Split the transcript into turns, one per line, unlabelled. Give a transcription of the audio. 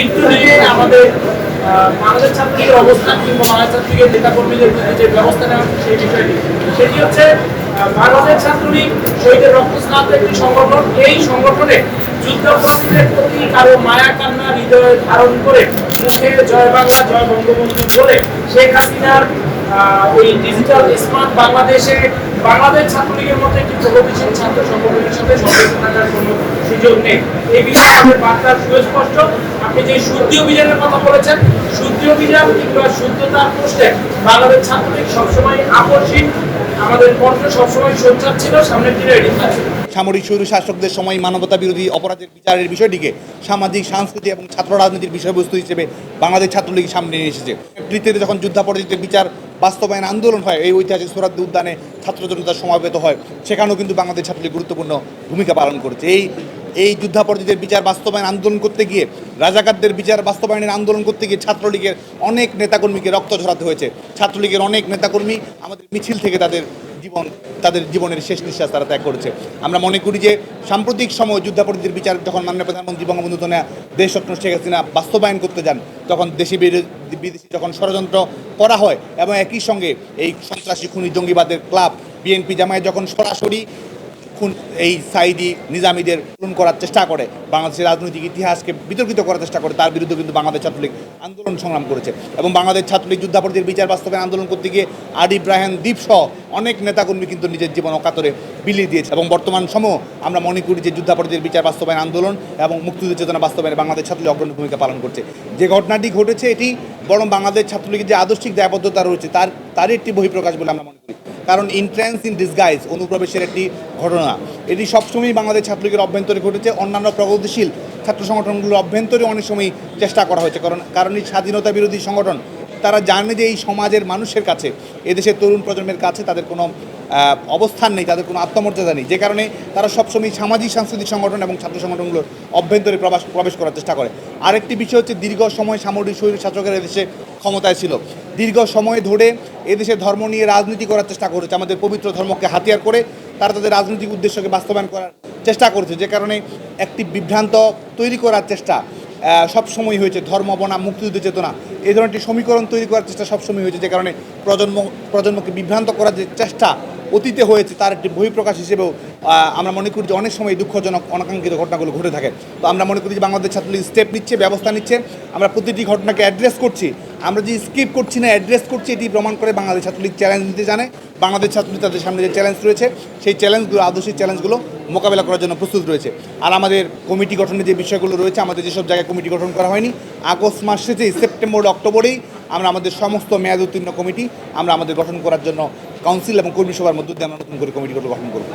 মৃত্যু আমাদের বাংলাদেশ ছাত্রলীগের অবস্থান কিংবা বাংলাদেশ ছাত্রলীগের নেতা কর্মীদের বিরুদ্ধে যে ব্যবস্থা নেওয়া সেই বিষয়টি, সেটি হচ্ছে বাংলাদেশ ছাত্রলীগ শহীদের রক্তস্নাত একটি সংগঠন। এই সংগঠনে যুদ্ধাপরাধীদের প্রতি কারও মায়া কান্না, হৃদয়ে ধারণ করে মুখে জয় বাংলা, জয় বঙ্গবন্ধু বলে শেখ হাসিনার ওই ডিজিটাল স্মার্ট বাংলাদেশে বাংলাদেশ ছাত্রলীগের মতো একটি প্রগতিশীল ছাত্র সংগঠনের সাথে সম্পৃক্ত থাকার কোনো সুযোগ নেই। এই বিষয়ে আমাদের বার্তা সুস্পষ্ট। আপনি যে শুদ্ধি অভিযানের কথা বলেছেন, শুদ্ধি অভিযান কিংবা শুদ্ধতার প্রশ্নে বাংলাদেশ ছাত্রলীগ সবসময় আকর্ষিত আমাদের কণ্ঠ সবসময় সোচ্চার ছিল, সামনের দিনে
সামরিক স্বৈর শাসকদের সময় মানবতা বিরোধী অপরাধের বিচারের বিষয়টিকে সামাজিক, সাংস্কৃতিক এবং ছাত্র রাজনীতির বিষয়বস্তু হিসেবে বাংলাদেশ ছাত্রলীগ সামনে এসেছে। এপ্রিলতে যখন যুদ্ধাপরাধীদের বিচার বাস্তবায়ন আন্দোলন হয়, এই ঐতিহাসিক সোহরাদ্দি উদ্যানে ছাত্র জনতা সমাবেত হয়, সেখানেও কিন্তু বাংলাদেশ ছাত্রলীগ গুরুত্বপূর্ণ ভূমিকা পালন করেছে। এই এই যুদ্ধাপরাধীদের বিচার বাস্তবায়ন আন্দোলন করতে গিয়ে, রাজাকারদের বিচার বাস্তবায়নের আন্দোলন করতে গিয়ে ছাত্রলীগের অনেক নেতাকর্মীকে রক্ত ঝরাতে হয়েছে। ছাত্রলীগের অনেক নেতাকর্মী আমাদের মিছিল থেকে তাদের জীবন, তাদের জীবনের শেষ নিঃশ্বাস তারা ত্যাগ করেছে। আমরা মনে করি যে, সাম্প্রতিক সময় যুদ্ধাপরাধীদের বিচার যখন মাননীয় প্রধানমন্ত্রী বঙ্গবন্ধু দেশরত্ন শেখ হাসিনা বাস্তবায়ন করতে যান, তখন দেশি বিদেশি যখন ষড়যন্ত্র করা হয় এবং একই সঙ্গে এই সন্ত্রাসী খুনি জঙ্গিবাদের ক্লাব বিএনপি জামায়াত যখন সরাসরি খুন এই সাইদি নিজামীদের পূরণ করার চেষ্টা করে, বাংলাদেশের রাজনৈতিক ইতিহাসকে বিতর্কিত করার চেষ্টা করে, তার বিরুদ্ধে কিন্তু বাংলাদেশ ছাত্রলীগ আন্দোলন সংগ্রাম করেছে এবং বাংলাদেশ ছাত্রলীগ যুদ্ধাপরাধীর বিচার বাস্তবায়ন আন্দোলন করতে গিয়ে আরিফ রায়হান দ্বীপ সহ অনেক নেতাকর্মী কিন্তু নিজের জীবন অকাতরে বিলিয়ে দিয়েছে এবং বর্তমান সময় আমরা মনে করি যে যুদ্ধাপরাধীর বিচার বাস্তবায়ন আন্দোলন এবং মুক্তিযুদ্ধ চেতনা বাস্তবায়নে বাংলাদেশ ছাত্রলীগ অগ্রণী ভূমিকা পালন করছে। যে ঘটনাটি ঘটেছে, এটি বরং বাংলাদেশ ছাত্রলীগের যে আদর্শিক দায়বদ্ধতা রয়েছে, তার, তারই একটি বহিঃপ্রকাশ বলে আমরা মনে করি। কারণ ইন্ট্রেন্স ইন ডিসগাইজ অনুপ্রবেশের একটি ঘটনা। এটি সবসময়ই বাংলাদেশ ছাত্রলীগের অভ্যন্তরে ঘটেছে। অন্যান্য প্রগতিশীল ছাত্র সংগঠনগুলোর অভ্যন্তরে অনেক সময় চেষ্টা করা হয়েছে। কারণ কারণ এই স্বাধীনতা বিরোধী সংগঠন, তারা জানে যে এই সমাজের মানুষের কাছে, এদেশের তরুণ প্রজন্মের কাছে তাদের কোনো অবস্থান নেই, তাদের কোনো আত্মমর্যাদা নেই। যে কারণে তারা সবসময় সামাজিক, সাংস্কৃতিক সংগঠন এবং ছাত্র সংগঠনগুলোর অভ্যন্তরে প্রবাস, প্রবেশ করার চেষ্টা করে। আরেকটি বিষয় হচ্ছে দীর্ঘ সময় সামরিক শৈল শাসকের এদেশে ক্ষমতায় ছিল। দীর্ঘ সময় ধরে এদেশে ধর্ম নিয়ে রাজনীতি করার চেষ্টা করেছে, আমাদের পবিত্র ধর্মকে হাতিয়ার করে তারা তাদের রাজনৈতিক উদ্দেশ্যকে বাস্তবায়ন করার চেষ্টা করেছে, যে কারণে একটি বিভ্রান্ত তৈরি করার চেষ্টা সবসময় হয়েছে। ধর্ম বনাম মুক্তিযুদ্ধ চেতনা, এই ধরনের সমীকরণ তৈরি করার চেষ্টা সবসময় হয়েছে, যে কারণে প্রজন্ম, প্রজন্মকে বিভ্রান্ত করার যে চেষ্টা অতীতে হয়েছে, তার একটি বহিঃপ্রকাশ হিসেবেও আমরা মনে করি যে অনেক সময় দুঃখজনক, অনাকাঙ্ক্ষিত ঘটনাগুলো ঘটে থাকে। তো আমরা মনে করি যে বাংলাদেশ ছাত্রলীগ স্টেপ নিচ্ছে, ব্যবস্থা নিচ্ছে, আমরা প্রতিটি ঘটনাকে অ্যাড্রেস করছি। আমরা যে স্কিপ করছি না অ্যাড্রেস করছি, এটি প্রমাণ করে বাংলাদেশ ছাত্রলীগ চ্যালেঞ্জ নিতে জানে। বাংলাদেশ ছাত্রলীগ তাদের সামনে যে চ্যালেঞ্জ রয়েছে, সেই চ্যালেঞ্জগুলো আদর্শিক চ্যালেঞ্জগুলো মোকাবেলা করার জন্য প্রস্তুত রয়েছে। আর আমাদের কমিটি গঠনের যে বিষয়গুলো রয়েছে, আমাদের যেসব জায়গায় কমিটি গঠন করা হয়নি, আগস্ট মাস শেষেই সেপ্টেম্বর অক্টোবরেই আমরা আমাদের সমস্ত মেয়াদ উত্তীর্ণ কমিটি আমরা আমাদের গঠন করার জন্য কাউন্সিল এবং কর্মী সভার মধ্য দিয়ে আমরা নতুন করে কমিটি গঠন করব।